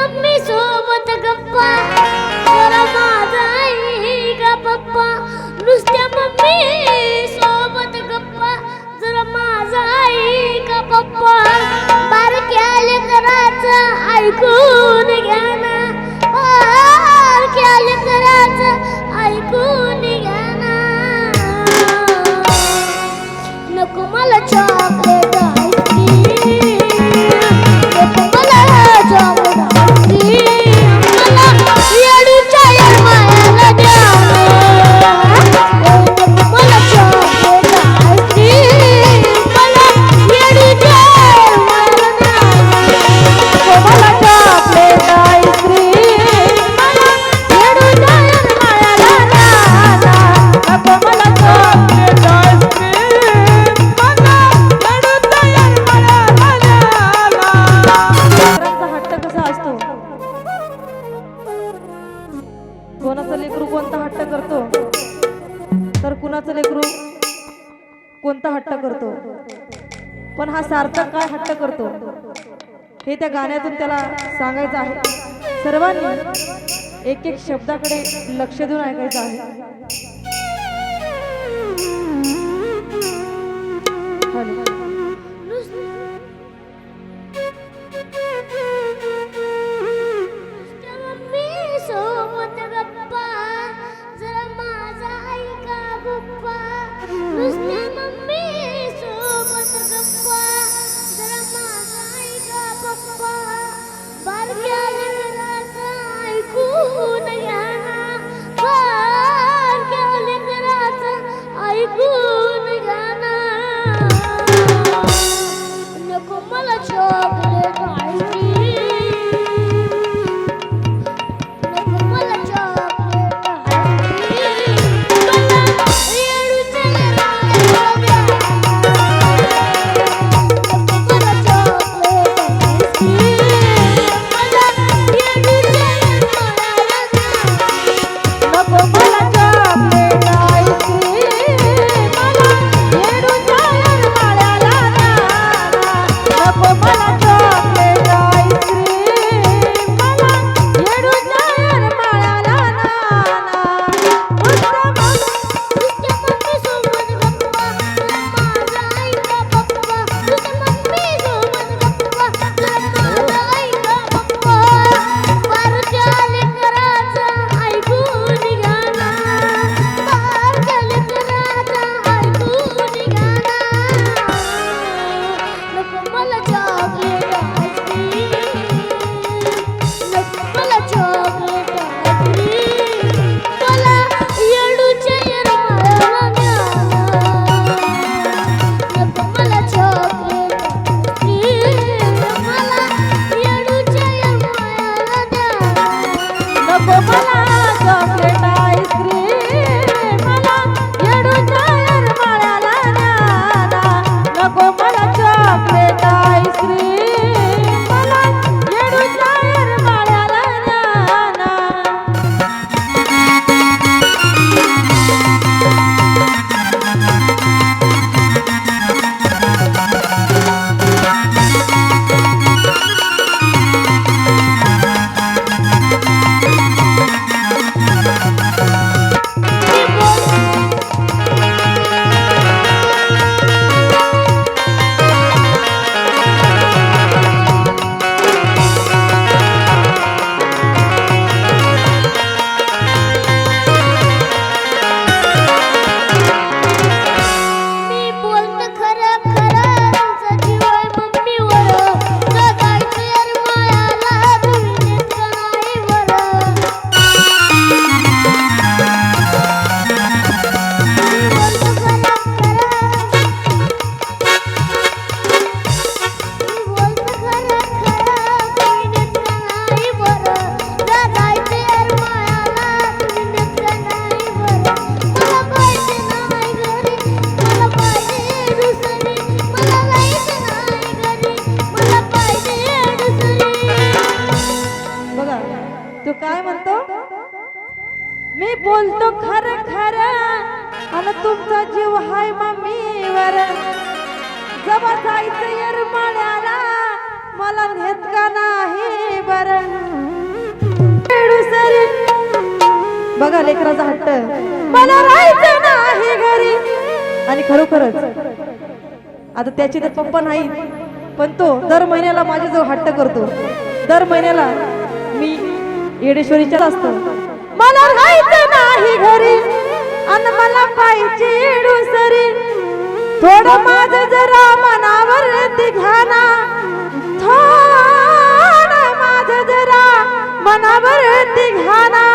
Mummy सोबत गप्पा. जरा माझा गा पप्पा. नुसत्या मम्मी सोबत गप्पा. जरा माझा आई का पप्पा. बारक्या लेकराचं ऐकून घ्या ना. बारक्या लेकराचं ऐकून घ्या ना. नको मला पण हा सार्थक काय हट्ट करतो? हे त्या गाण्यातून त्याला सांगायचं आहे. सर्वांनी एक एक शब्दाकडे लक्ष देऊन ऐकायचं आहे. मी बोलतो खर खर. आणि तुमचा जीव हाय मम्मीवर. जवळ जायचं म्हणाला मला नेतका नाही बर? बघा लेकराचा हट्ट. मला राहायचं नाही घरी. आणि खरोखरच आता त्याचे तर पप्पा नाही पण तो दर महिन्याला माझ्याजवळ हट्ट करतो. दर महिन्याला मी येडेश्वरीच्याच असतो. मला आईची डुसरी थोड माझ जरा मनावर दिघाना थोड माझ जरा मनावर दिघाना